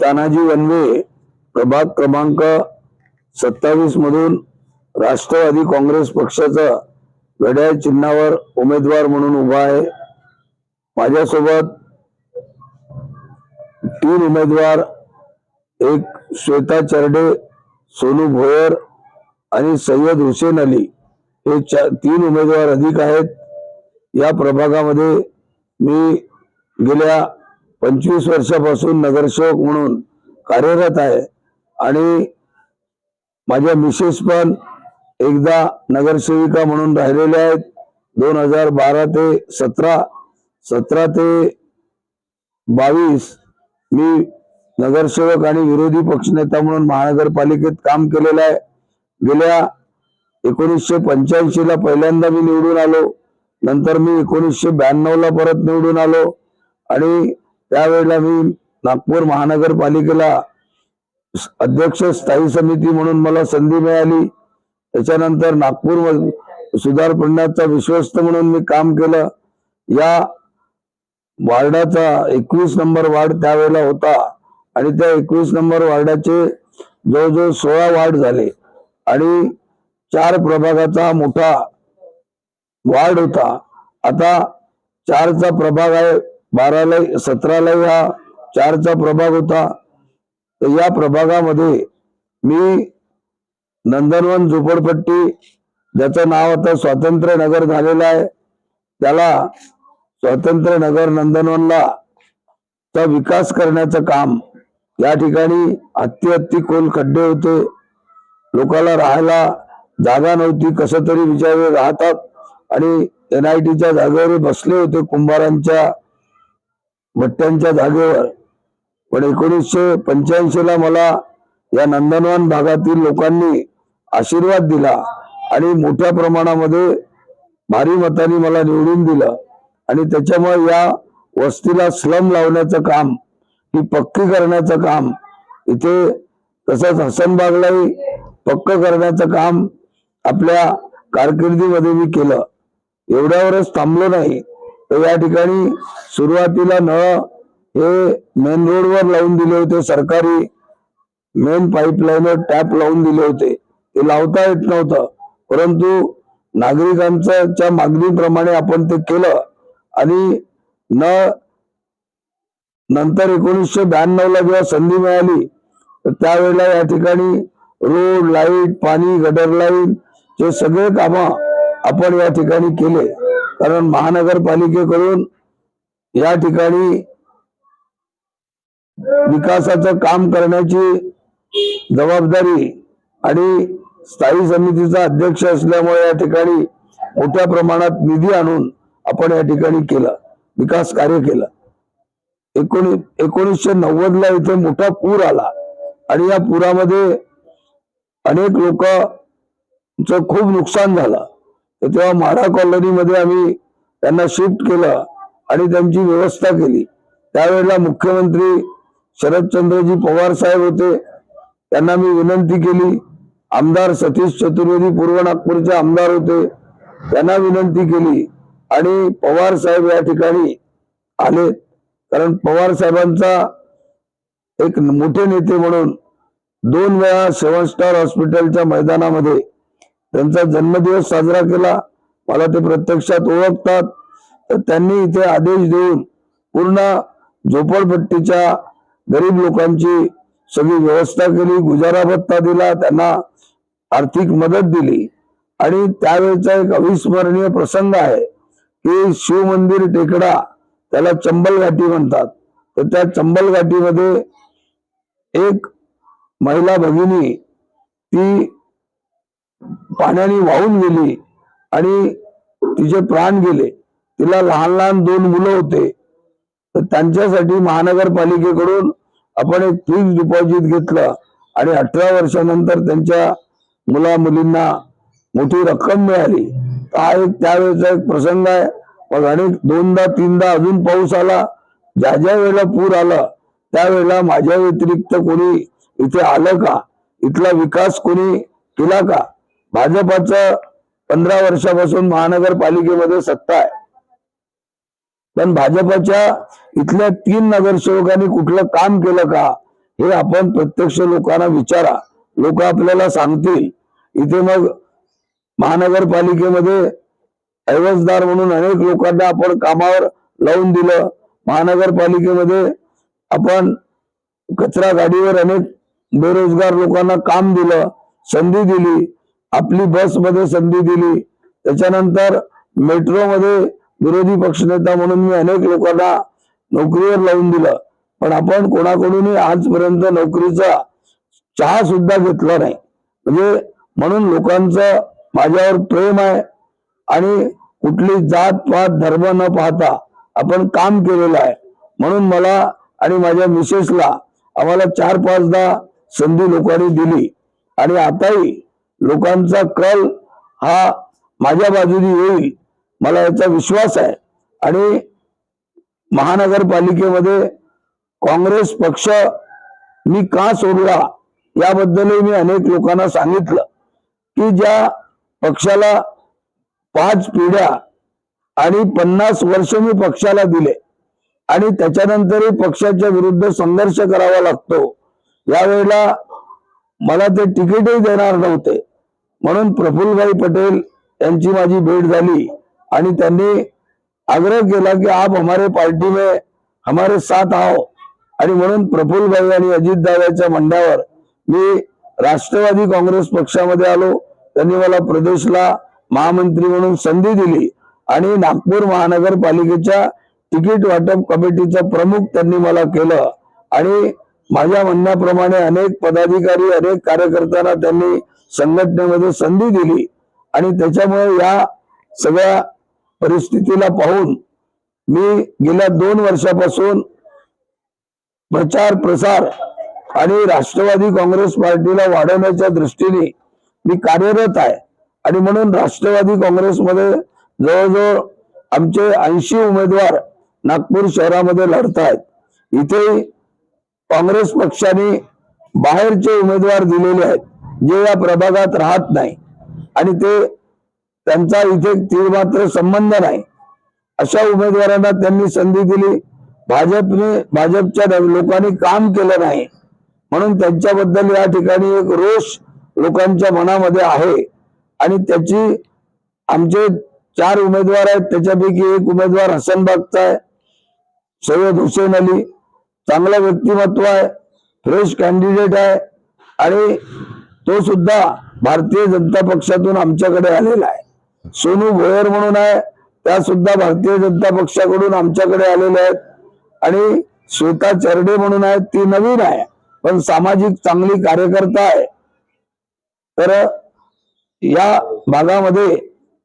Tanaji one way प्रभाग क्रमांक सत्तावीस मधून राष्ट्रवादी काँग्रेस पक्षाचा घड्याळ चिन्हावर उमेदवार म्हणून उभा आहे. माझ्यासोबत तीन उमेदवार एक श्वेता चरडे सोनू भोयर आणि सय्यद हुसेन अली. हे तीन उमेदवार अधिक आहेत. या प्रभागामध्ये मी गेल्या पंचवीस वर्षापासून नगरसेवक म्हणून कार्यरत आहे. आणि माझ्या मिसेस पण एकदा नगरसेविका म्हणून राहिलेल्या आहेत. दोन हजार बारा ते सतरा सतरा ते बावीस मी नगरसेवक आणि विरोधी पक्षनेता म्हणून महानगरपालिकेत काम केलेलं आहे. गेल्या एकोणीसशे पंच्याऐंशी ला पहिल्यांदा मी निवडून आलो. नंतर मी एकोणीसशे ब्याण्णव ला परत निवडून आलो. आणि त्यावेळेला मी नागपूर महानगरपालिकेला अध्यक्ष स्थायी समिती म्हणून मला संधी मिळाली. त्याच्यानंतर नागपूर सुधार पडण्याचा विश्वस्त म्हणून मी काम केलं. या वार्डाचा एकवीस नंबर वार्ड त्यावेळेला होता आणि त्या एकवीस नंबर वार्डाचे जवळजवळ सोळा वार्ड झाले आणि चार प्रभागाचा मोठा वार्ड होता. आता चारचा प्रभाग आहे बाराला सतराला हा चारचा प्रभाग होता. तर या प्रभागामध्ये मी नंदनवन झोपडपट्टी ज्याचं नाव आता स्वातंत्र्य नगर झालेलं आहे त्याला स्वातंत्र्य नगर नंदनवनला चा विकास करण्याचं काम या ठिकाणी हत्ती हत्ती खोल खड्डे होते. लोकांना राहायला जागा नव्हती कसं तरी बिचारे राहतात. आणि एन आय टीच्या जागेवर बसले होते कुंभारांच्या भट्ट्यांच्या जागेवर. पण एकोणीसशे पंच्याऐंशी ला मला या नंदनवन भागातील लोकांनी आशीर्वाद दिला आणि मोठ्या प्रमाणामध्ये भारी मताने मला निवडून दिलं. आणि त्याच्यामुळे या वस्तीला स्लम लावण्याचं काम ही पक्की करण्याचं काम इथे तसंच हसनबागलाही पक्क करण्याचं काम आपल्या कारकिर्दीमध्ये मी केलं. एवढ्यावरच थांबलो नाही. तर या ठिकाणी सुरुवातीला नळ हे मेन रोडवर लावून दिले होते सरकारी मेन पाईपलाईन टॅप लावून दिले होते. ते लावता येत नव्हतं. परंतु नागरिकांच्या मागणीप्रमाणे आपण ते केलं आणि न नंतर एकोणीसशे ब्याण्णव ला जेव्हा संधी मिळाली तर त्यावेळेला या ठिकाणी रोड लाइट पाणी गटर लाईन हे सगळे काम आपण या ठिकाणी केले. कारण महानगरपालिकेकडून या ठिकाणी विकासाचं काम करण्याची जबाबदारी आणि स्थायी समितीचा अध्यक्ष असल्यामुळे या ठिकाणी मोठ्या प्रमाणात निधी आणून आपण या ठिकाणी केलं विकास कार्य केलं. एकोणी एकोणीसशे नव्वद ला इथे मोठा पूर आला आणि या पुरामध्ये अनेक लोक खूप नुकसान झालं. तर तेव्हा माढा कॉलनीमध्ये आम्ही त्यांना शिफ्ट केलं आणि त्यांची व्यवस्था केली. त्यावेळेला मुख्यमंत्री शरदचंद्रजी पवार साहेब होते. त्यांना मी विनंती केली. आमदार सतीश चतुर्वेदी पूर्व नागपूरचे आमदार होते. त्यांना विनंती केली आणि पवार साहेब या ठिकाणी आले. कारण पवार साहेबांचा एक मोठे नेते म्हणून दोन वेळा सेवन स्टार हॉस्पिटलच्या मैदानामध्ये त्यांचा जन्मदिवस साजरा केला. मला ते प्रत्यक्षात ओळखतात. तर त्यांनी इथे आदेश देऊन पूर्ण झोपडपट्टीच्या गरीब लोकांची सगळी व्यवस्था केली. गुजारा भत्ता दिला. त्यांना आर्थिक मदत दिली. आणि त्यावेळेचा एक अविस्मरणीय प्रसंग आहे की शिव मंदिर टेकडा त्याला चंबल घाटी म्हणतात. तर त्या चंबल घाटीमध्ये एक महिला भगिनी ती पाण्याने वाहून गेली आणि तिचे प्राण गेले. तिला लहान लहान दोन मुलं होते. तर त्यांच्यासाठी महानगरपालिकेकडून आपण एक फिक्स डिपॉझिट घेतलं आणि अठरा वर्षानंतर त्यांच्या मुला मुलींना मोठी रक्कम मिळाली. हा एक त्यावेळेचा एक प्रसंग आहे. मग अनेक दोनदा तीनदा अजून पाऊस आला. ज्या ज्या वेळेला पूर आला त्यावेळेला माझ्या व्यतिरिक्त कोणी इथे आलं का? इथला विकास कोणी केला का? भाजपाचं पंधरा वर्षापासून महानगरपालिकेमध्ये सत्ता आहे. पण भाजपच्या इथल्या तीन नगरसेवकांनी कुठलं काम केलं का हे आपण प्रत्यक्ष लोकांना विचारा. लोक आपल्याला सांगतील. इथे मग महानगरपालिकेमध्ये ऐवजदार म्हणून अनेक लोकांना आपण कामावर लावून दिलं. महानगरपालिकेमध्ये आपण कचरा गाडीवर अनेक बेरोजगार लोकांना काम दिलं संधी दिली. आपली बसमध्ये संधी दिली. त्याच्यानंतर मेट्रोमध्ये विरोधी पक्षनेता म्हणून मी अनेक लोकांना नोकरीवर लावून दिलं. पण आपण कोणाकडूनही आजपर्यंत नोकरीचा चहा सुद्धा घेतला नाही. म्हणजे म्हणून लोकांचं माझ्यावर प्रेम आहे आणि कुठली जात पात धर्म न पाहता आपण काम केलेलं आहे. म्हणून मला आणि माझ्या मिसेसला आम्हाला चार पाचदा संधी लोकांनी दिली. आणि आताही लोकांचा कल हा माझ्या बाजूने येईल मला याचा विश्वास आहे. आणि महानगरपालिकेमध्ये काँग्रेस पक्ष मी का सोडला याबद्दलही मी अनेक लोकांना सांगितलं की ज्या पक्षाला पाच पिढ्या आणि पन्नास वर्ष मी पक्षाला दिले आणि त्याच्यानंतरही पक्षाच्या विरुद्ध संघर्ष करावा लागतो यावेळेला मला ते तिकीटही देणार नव्हते. म्हणून प्रफुल्लभाई पटेल यांची माझी भेट झाली आणि त्यांनी आग्रह केला की आप हमारे पार्टी में हमारे साथ आओ. आणि म्हणून प्रफुल्लभाई आणि अजितदादाच्या मंड्यावर मी राष्ट्रवादी काँग्रेस पक्षामध्ये आलो. त्यांनी मला प्रदेशला महामंत्री म्हणून संधी दिली आणि नागपूर महानगरपालिकेच्या तिकीट वाटप कमिटीचा प्रमुख त्यांनी मला केलं. आणि माझ्या म्हणण्याप्रमाणे अनेक पदाधिकारी अनेक कार्यकर्त्यांना त्यांनी संघटनेमध्ये संधी दिली आणि त्याच्यामुळे या सगळ्या परिस्थितीला पाहून मी गेल्या दोन वर्षापासून प्रचार प्रसार आणि राष्ट्रवादी काँग्रेस पार्टीला वाढवण्याच्या दृष्टीने मी कार्यरत आहे. आणि म्हणून राष्ट्रवादी काँग्रेसमध्ये जवळजवळ आमचे ऐंशी उमेदवार नागपूर शहरामध्ये लढत आहेत. इथे काँग्रेस पक्षाने बाहेरचे उमेदवार दिलेले आहेत. जे या प्रभागात राहत नाही आणि ते त्यांचा इथे तीळमात्र संबंध नाही अशा उमेदवारांना त्यांनी संधी दिली. भाजपने भाजपच्या लोकांनी काम केलं नाही. म्हणून त्यांच्याबद्दल या ठिकाणी एक रोष लोकांच्या मनामध्ये आहे. आणि त्याची आमचे चार उमेदवार आहेत त्याच्यापैकी एक उमेदवार हसनबागचा आहे सय्यद हुसेन अली चांगलं व्यक्तिमत्व आहे फ्रेश कॅन्डिडेट आहे आणि तो सुद्धा भारतीय जनता पक्षातून आमच्याकडे आलेला आहे. सोनू भोयर म्हणून आहे त्या सुद्धा भारतीय जनता पक्षाकडून आमच्याकडे आलेल्या आहेत. आणि श्वेता चरडे म्हणून आहेत ती नवीन आहे पण सामाजिक चांगली कार्यकर्ता आहे. तर या भागामध्ये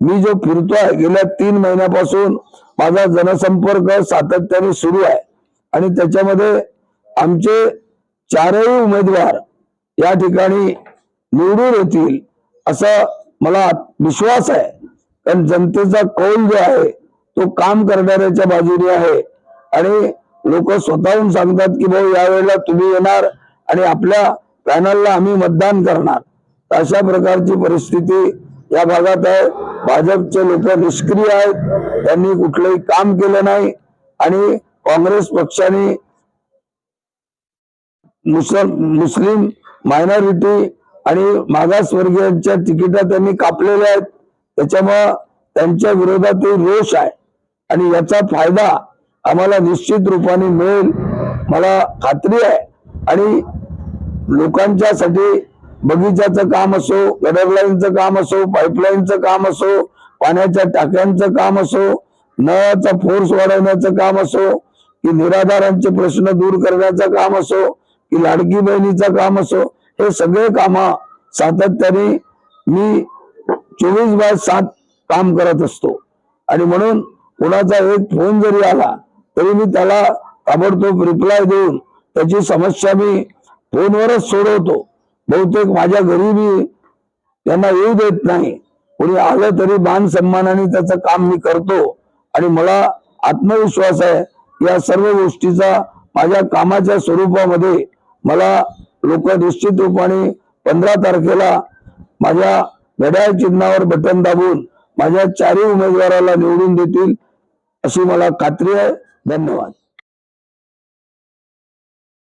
मी जो फिरतोय गेल्या तीन महिन्यापासून माझा जनसंपर्क सातत्याने सुरू आहे. आणि त्याच्यामध्ये आमचे चारही उमेदवार या ठिकाणी निवडून येतील असा मला विश्वास आहे. कारण जनतेचा कौल जो आहे तो काम करणाऱ्याच्या बाजूने आहे. आणि लोक स्वतःहून सांगतात की भाऊ यावेळेला तुम्ही येणार आणि आपल्या पॅनलला आम्ही मतदान करणार. अशा प्रकारची परिस्थिती या भागात आहे. भाजपचे लोक निष्क्रिय आहेत. त्यांनी कुठलंही काम केलं नाही. आणि काँग्रेस पक्षाने मुसल मुस्लिम मायनॉरिटी आणि मागासवर्गीयांच्या तिकिटा त्यांनी कापलेल्या आहेत. त्याच्यामुळं त्यांच्या विरोधातही रोष आहे. आणि याचा फायदा आम्हाला निश्चित रूपाने मिळेल. मला खात्री आहे. आणि लोकांच्यासाठी बगीच्याचं काम असो गडरलाईनचं काम असो पाईपलाईनचं काम असो पाण्याच्या टाक्यांचं काम असो नळाचा फोर्स वाढवण्याचं काम असो की निराधारांचे प्रश्न दूर करण्याचं काम असो की लाडकी बहिणीचं काम असो हे सगळे काम सातत्याने मी चोवीस बाय सात काम करत असतो. आणि म्हणून कोणाचा एक फोन जरी आला तरी मी त्याला ताबडतोब रिप्लाय देऊन त्याची समस्या मी फोनवरच सोडवतो. बहुतेक माझ्या घरी मी त्यांना येऊ देत नाही. कोणी आलं तरी मान सन्मानाने त्याचं काम मी करतो. आणि मला आत्मविश्वास आहे या सर्व गोष्टीचा माझ्या कामाच्या स्वरूपामध्ये मला लोक निश्चित रूपाने पंधरा तारखेला माझ्या घड्याळ चिन्हावर बटन दाबून माझ्या चारही उमेदवाराला निवडून देतील अशी मला खात्री आहे. धन्यवाद.